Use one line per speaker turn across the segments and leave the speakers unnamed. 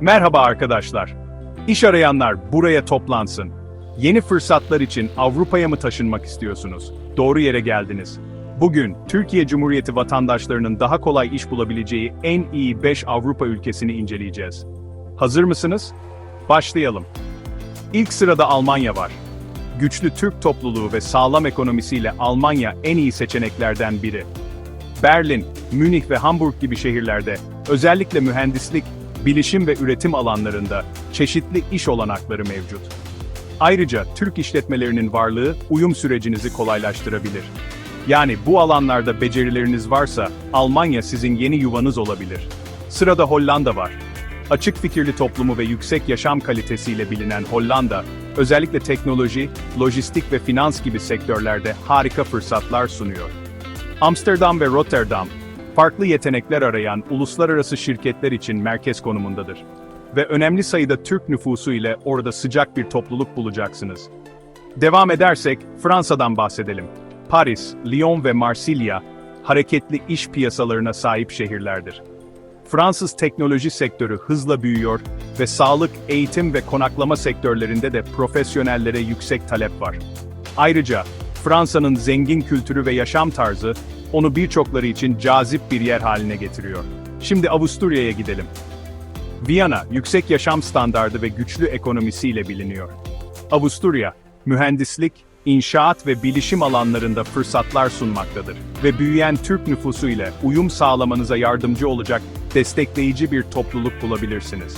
Merhaba arkadaşlar. İş arayanlar buraya toplansın. Yeni fırsatlar için Avrupa'ya mı taşınmak istiyorsunuz? Doğru yere geldiniz. Bugün Türkiye Cumhuriyeti vatandaşlarının daha kolay iş bulabileceği en iyi 5 Avrupa ülkesini inceleyeceğiz. Hazır mısınız? Başlayalım. İlk sırada Almanya var. Güçlü Türk topluluğu ve sağlam ekonomisiyle Almanya en iyi seçeneklerden biri. Berlin, Münih ve Hamburg gibi şehirlerde özellikle mühendislik, bilişim ve üretim alanlarında çeşitli iş olanakları mevcut. Ayrıca Türk işletmelerinin varlığı uyum sürecinizi kolaylaştırabilir. Yani bu alanlarda becerileriniz varsa Almanya sizin yeni yuvanız olabilir. Sırada Hollanda var. Açık fikirli toplumu ve yüksek yaşam kalitesiyle bilinen Hollanda, özellikle teknoloji, lojistik ve finans gibi sektörlerde harika fırsatlar sunuyor. Amsterdam ve Rotterdam, farklı yetenekler arayan uluslararası şirketler için merkez konumundadır. Ve önemli sayıda Türk nüfusu ile orada sıcak bir topluluk bulacaksınız. Devam edersek Fransa'dan bahsedelim. Paris, Lyon ve Marsilya, hareketli iş piyasalarına sahip şehirlerdir. Fransız teknoloji sektörü hızla büyüyor ve sağlık, eğitim ve konaklama sektörlerinde de profesyonellere yüksek talep var. Ayrıca Fransa'nın zengin kültürü ve yaşam tarzı onu birçokları için cazip bir yer haline getiriyor. Şimdi Avusturya'ya gidelim. Viyana, yüksek yaşam standardı ve güçlü ekonomisiyle biliniyor. Avusturya, mühendislik, inşaat ve bilişim alanlarında fırsatlar sunmaktadır ve büyüyen Türk nüfusu ile uyum sağlamanıza yardımcı olacak destekleyici bir topluluk bulabilirsiniz.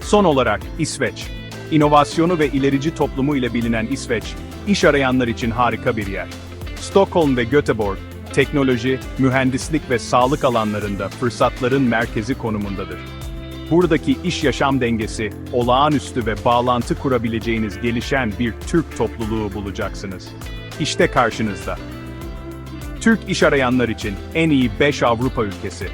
Son olarak İsveç. İnovasyonu ve ilerici toplumu ile bilinen İsveç, iş arayanlar için harika bir yer. Stockholm ve Göteborg, teknoloji, mühendislik ve sağlık alanlarında fırsatların merkezi konumundadır. Buradaki iş-yaşam dengesi, olağanüstü ve bağlantı kurabileceğiniz gelişen bir Türk topluluğu bulacaksınız. İşte karşınızda. Türk iş arayanlar için en iyi 5 Avrupa ülkesi.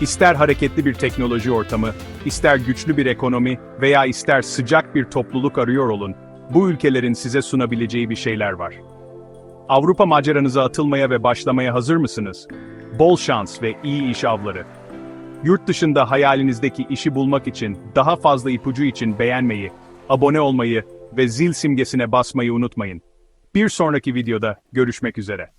İster hareketli bir teknoloji ortamı, ister güçlü bir ekonomi veya ister sıcak bir topluluk arıyor olun, bu ülkelerin size sunabileceği bir şeyler var. Avrupa maceranıza atılmaya ve başlamaya hazır mısınız? Bol şans ve iyi iş avları. Yurt dışında hayalinizdeki işi bulmak için, daha fazla ipucu için beğenmeyi, abone olmayı ve zil simgesine basmayı unutmayın. Bir sonraki videoda görüşmek üzere.